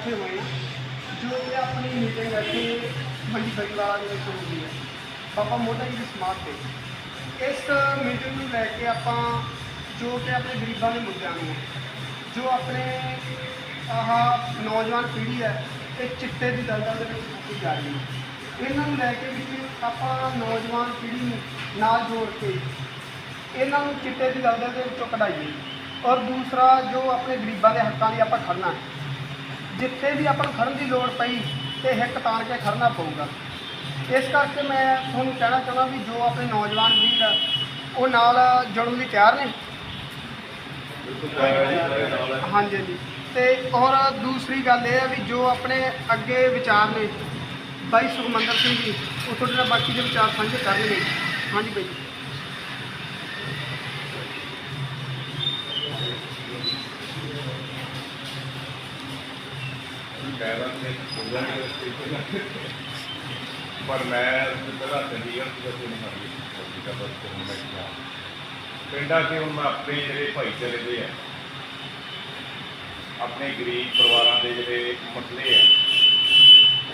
ਇਕੱਠੇ ਹੋਏ ਹਾਂ ਜੋ ਕਿ ਆਪਣੀ ਮੀਟਿੰਗ ਇੱਥੇ ਮੰਡੀ ਬਈਵਾਲਾ ਦੇ ਵਿੱਚ ਹੋਈ ਹੈ। ਬਾਬਾ ਮੋਢਾ ਜੀ ਦੇ ਸਮਾਧ ਤੇ। ਇਸ ਮੀਟਿੰਗ ਨੂੰ ਲੈ ਕੇ ਆਪਾਂ ਜੋ ਕਿ ਆਪਣੇ ਗਰੀਬਾਂ ਦੇ ਮੁੱਦਿਆਂ ਨੂੰ, ਜੋ ਆਪਣੇ ਆਹ ਨੌਜਵਾਨ ਪੀੜ੍ਹੀ ਹੈ, ਇਹ ਚਿੱਟੇ ਦੀ ਦਲਦਲ ਦੇ ਵਿੱਚ ਫਸੀ ਜਾ ਰਹੀ ਹੈ। ਇਹਨਾਂ ਨੂੰ ਲੈ ਕੇ ਵੀ ਆਪਾਂ ਨੌਜਵਾਨ ਪੀੜ੍ਹੀ ਨੂੰ ਨਾਲ ਜੋੜ ਕੇ ਇਹਨਾਂ ਨੂੰ ਚਿੱਟੇ ਦੀ ਦਲਦਲ ਦੇ ਵਿੱਚੋਂ ਕਢਾਈਏ। ਔਰ ਦੂਸਰਾ, ਜੋ ਆਪਣੇ ਗਰੀਬਾਂ ਦੇ ਹੱਕਾਂ ਲਈ ਆਪਾਂ ਖੜਨਾ ਹੈ। ਜਿੱਥੇ ਵੀ ਆਪਾਂ ਨੂੰ ਖੜਨ ਦੀ ਲੋੜ ਪਈ ਤੇ ਹਿੱਕ ਤਾਣ ਕੇ ਖੜਨਾ ਪਊਗਾ। ਇਸ ਕਰਕੇ ਮੈਂ ਤੁਹਾਨੂੰ ਕਹਿਣਾ ਚਾਹੁੰਦਾ ਵੀ ਜੋ ਆਪਣੇ ਨੌਜਵਾਨ ਵੀਰ ਆ, ਉਹ ਨਾਲ ਜੁੜਨ ਲਈ ਤਿਆਰ ਨੇ। ਹਾਂਜੀ ਹਾਂਜੀ। ਤੇ ਔਰ ਦੂਸਰੀ ਗੱਲ ਇਹ ਹੈ ਵੀ ਜੋ ਆਪਣੇ ਅੱਗੇ ਵਿਚਾਰ ਨੇ ਬਾਈ ਸੁਖਮੰਦਰ ਸਿੰਘ ਜੀ ਉਹ ਤੁਹਾਡੇ ਨਾਲ ਬਾਕੀ ਦੇ ਵਿਚਾਰ ਸਾਂਝੇ ਕਰਨਗੇ। ਹਾਂਜੀ ਬਾਈ ਜੀ ਪਰ ਮੈਂ ਪਹਿਲਾਂ ਚੰਡੀਗੜ੍ਹ ਤੋਂ ਜਦੋਂ ਨਹੀਂ ਮਾਰੀ ਸਬਜ਼ੀ ਬਸ ਤੋਂ ਮੈਂ ਕਿਹਾ ਪਿੰਡਾਂ 'ਚ ਹੁਣ ਆਪਣੇ ਜਿਹੜੇ ਭਾਈਚਾਰੇ ਦੇ ਆ, ਆਪਣੇ ਗਰੀਬ ਪਰਿਵਾਰਾਂ ਦੇ ਜਿਹੜੇ ਮਸਲੇ ਆ,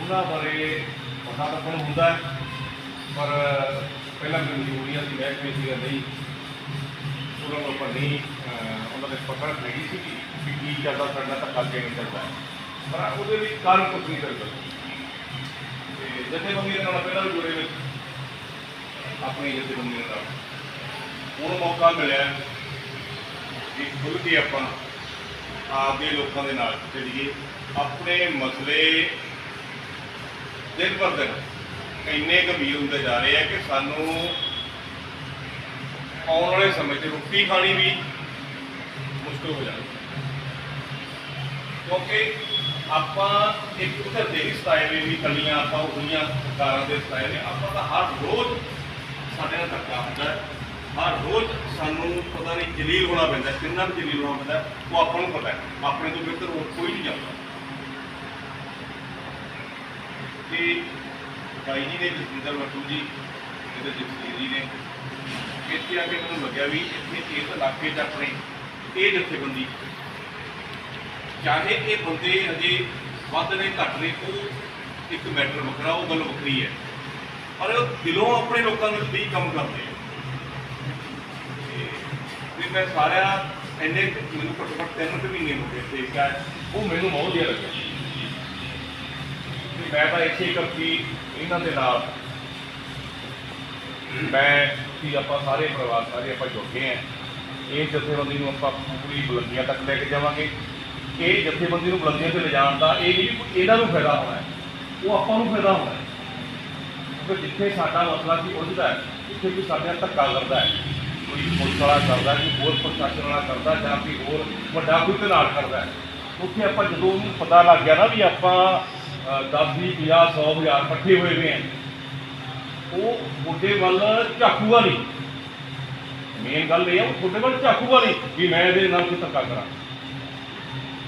ਉਹਨਾਂ ਬਾਰੇ ਪਤਾ ਤਾਂ ਮੈਨੂੰ ਹੁੰਦਾ ਪਰ ਪਹਿਲਾਂ ਮੈਨੂੰ ਦੀ ਮਹਿਕਮੇ ਸੀ ਨਹੀਂ। ਉਹਨਾਂ ਨੂੰ ਆਪਾਂ ਨਹੀਂ ਉਹਨਾਂ ਦੇ ਪਕੜ ਨਹੀਂ ਸੀ ਕਿ ਕੀ ਕਰਦਾ ਸਾਡਾ ਤਾਂ ਖਾਤੇ ਨਹੀਂ ਚੱਲਦਾ। ਪਰ ਉਹਦੇ ਲਈ ਕਾਰਨ ਕੁਝ ਨਹੀਂ ਕਰਦਾ ਤੇ ਜਥੇਬੰਦੀ ਦੇ ਨਾਲ ਪਹਿਲਾਂ ਵੀ ਜੁੜੇ ਵਿੱਚ ਆਪਣੀ ਜਥੇਬੰਦੀ ਨਾਲ। ਹੁਣ ਮੌਕਾ ਮਿਲਿਆ। ਕਿ ਖੁੱਲ੍ਹ ਕੇ ਆਪਾਂ ਆਪਦੇ ਲੋਕਾਂ ਦੇ ਨਾਲ ਚੱਲੀਏ। ਆਪਣੇ ਮਸਲੇ ਦਿਨ ਪਰ ਦਿਨ ਇੰਨੇ ਗੰਭੀਰ ਹੁੰਦੇ ਜਾ ਰਹੇ ਆ ਕਿ ਸਾਨੂੰ ਆਉਣ ਵਾਲੇ ਸਮੇਂ 'ਚ ਰੋਟੀ ਖਾਣੀ ਵੀ ਮੁਸ਼ਕਲ ਹੋ ਜਾਣੀ। ਕਿਉਂਕਿ ਆਪਾਂ ਇੱਕ ਘਰ ਦੇ ਹੀ ਸਤਾਏ ਵੀ ਵੀ ਕੱਲੀਆਂ ਆਪਾਂ ਉਹਨੀਆਂ ਸਰਕਾਰਾਂ ਦੇ ਸਤਾਏ ਨੇ, ਆਪਾਂ ਤਾਂ ਹਰ ਰੋਜ਼ ਸਾਡੇ ਨਾਲ ਧੱਕਾ ਹੁੰਦਾ ਹੈ ਹਰ ਰੋਜ਼ ਸਾਨੂੰ ਪਤਾ ਨਹੀਂ ਜਲੀਲ ਹੋਣਾ ਪੈਂਦਾ ਹੈ। ਕਿੰਨਾ ਕੁ ਜਲੀਲ ਹੋਣਾ ਪੈਂਦਾ, ਉਹ ਆਪਾਂ ਨੂੰ ਪਤਾ ਹੈ ਆਪਣੇ ਤੋਂ ਬਿਹਤਰ ਹੋਰ ਕੋਈ ਨਹੀਂ ਜਾਣਦਾ ਕਿ ਬਾਈ ਜੀ ਨੇ, ਜਸਵਿੰਦਰ ਬੱਟੂ ਜੀ, ਇਹਦੇ ਜਗਸੀਰ ਜੀ ਨੇ, ਇੱਥੇ ਆ ਕੇ ਮੈਨੂੰ ਲੱਗਿਆ ਵੀ ਇੱਥੇ ਇਸ ਇਲਾਕੇ 'ਚ ਆਪਣੇ ਇਹ ਜਥੇਬੰਦੀ ਚਾਹੇ ਇਹ ਬੰਦੇ ਹਜੇ ਵੱਧ ਨੇ, ਘੱਟ ਨੇ, ਉਹ ਇੱਕ ਮੈਟਰ ਵੱਖਰਾ, ਉਹ ਗੱਲ ਵੱਖਰੀ ਹੈ। ਪਰ ਉਹ ਦਿਲੋਂ ਆਪਣੇ ਲੋਕਾਂ ਨੂੰ ਲਈ ਕੰਮ ਕਰਦੇ ਆ। ਤੇ ਮੈਂ ਸਾਰਿਆਂ ਇੰਨੇ ਮੈਨੂੰ ਘੱਟੋ ਘੱਟ ਤਿੰਨ ਕੁ ਮਹੀਨੇ ਹੋ ਗਏ ਦੇਖਿਆ ਉਹ ਮੈਨੂੰ ਬਹੁਤ ਵਧੀਆ ਲੱਗਿਆ। ਵੀ ਮੈਂ ਤਾਂ ਇੱਥੇ ਕਰਤੀ ਇਹਨਾਂ ਦੇ ਨਾਲ। ਮੈਂ ਕੀ ਆਪਾਂ ਸਾਰੇ ਪਰਿਵਾਰ, ਸਾਰੇ ਆਪਾਂ ਜੁੜ ਗਏ ਆ। ਇਹ ਜਥੇਬੰਦੀ ਨੂੰ ਆਪਾਂ ਪੂਰੀ ਬੁਲੰਦੀਆਂ ਤੱਕ ਲੈ ਕੇ ਜਾਵਾਂਗੇ। ਇਹ ਜਥੇਬੰਦੀ ਨੂੰ ਬੁਲੰਦੀਆਂ ਤੇ ਲਿਜਾਣ ਦਾ ਇਹ ਨਹੀਂ ਵੀ ਇਹਨਾਂ ਨੂੰ ਫਾਇਦਾ ਹੋਣਾ ਉਹ ਆਪਾਂ ਨੂੰ ਫਾਇਦਾ ਹੋਣਾ ਕਿਉਂਕਿ ਜਿੱਥੇ ਸਾਡਾ ਮਸਲਾ ਸੀ ਉਲਝਦਾ ਹੈ, ਜਿੱਥੇ ਕੋਈ ਸਾਡੇ ਨਾਲ ਧੱਕਾ ਕਰਦਾ ਹੈ, ਕੋਈ ਪੁਲਿਸ ਵਾਲਾ ਕਰਦਾ ਕੋਈ ਹੋਰ ਪ੍ਰਸ਼ਾਸਨ ਵਾਲਾ ਕਰਦਾ ਜਾਂ ਕੋਈ ਹੋਰ ਵੱਡਾ ਕੋਈ ਤੇ ਨਾਲ ਕਰਦਾ ਹੈ, ਉੱਥੇ ਆਪਾਂ ਜਦੋਂ ਉਹਨੂੰ ਪਤਾ ਲੱਗ ਗਿਆ ਨਾ ਵੀ ਆਪਾਂ 10 20 50 100 ਹਜ਼ਾਰ ਇਕੱਠੇ ਹੋਏ ਹੋਏ ਆ ਉਹ ਤੁਹਾਡੇ ਵੱਲ ਝਾਕੂਗਾ ਨਹੀਂ। ਮੇਨ ਗੱਲ ਇਹ ਹੈ ਉਹ ਤੁਹਾਡੇ ਵੱਲ ਝਾਕੂਗਾ ਨਹੀਂ ਵੀ ਮੈਂ ਇਹਦੇ ਨਾਲ ਕੋਈ ਧੱਕਾ ਕਰਾਂ।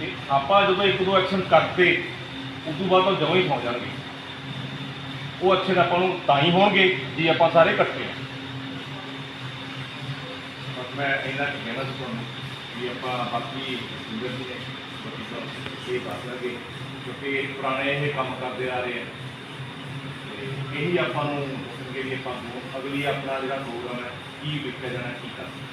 ਤੇ ਆਪਾਂ ਜਦੋਂ ਇੱਕ ਦੋ ਐਕਸ਼ਨ ਕਰਦੇ, ਉਸ ਤੋਂ ਬਾਅਦ ਤਾਂ ਜਮਾਂ ਹੀ ਸੌ ਜਾਣਗੇ। ਉਹ ਐਕਸ਼ਨ ਆਪਾਂ ਨੂੰ ਤਾਂ ਹੀ ਹੋਣਗੇ ਜੇ ਆਪਾਂ ਸਾਰੇ ਇਕੱਠੇ ਹਾਂ ਬਸ ਮੈਂ ਇਹਨਾਂ ਨੂੰ ਕਹਿਣਾ ਸੀ ਤੁਹਾਨੂੰ ਵੀ ਆਪਾਂ ਬਾਕੀ ਲੀਡਰ ਜੀ ਨੇ, ਬਾਕੀ ਸਭ ਇਹ ਬਾਤ ਲਾਂਗੇ, ਕਿਉਂਕਿ ਪੁਰਾਣੇ ਇਹ ਕੰਮ ਕਰਦੇ ਆ ਰਹੇ ਆ। ਇਹੀ ਆਪਾਂ ਨੂੰ ਦੱਸਣਗੇ ਵੀ ਆਪਾਂ ਨੂੰ ਅਗਲੀ ਆਪਣਾ ਜਿਹੜਾ ਪ੍ਰੋਗਰਾਮ ਹੈ, ਕੀ ਵਿਖਿਆ ਜਾਣਾ, ਕੀ ਕਰਨਾ।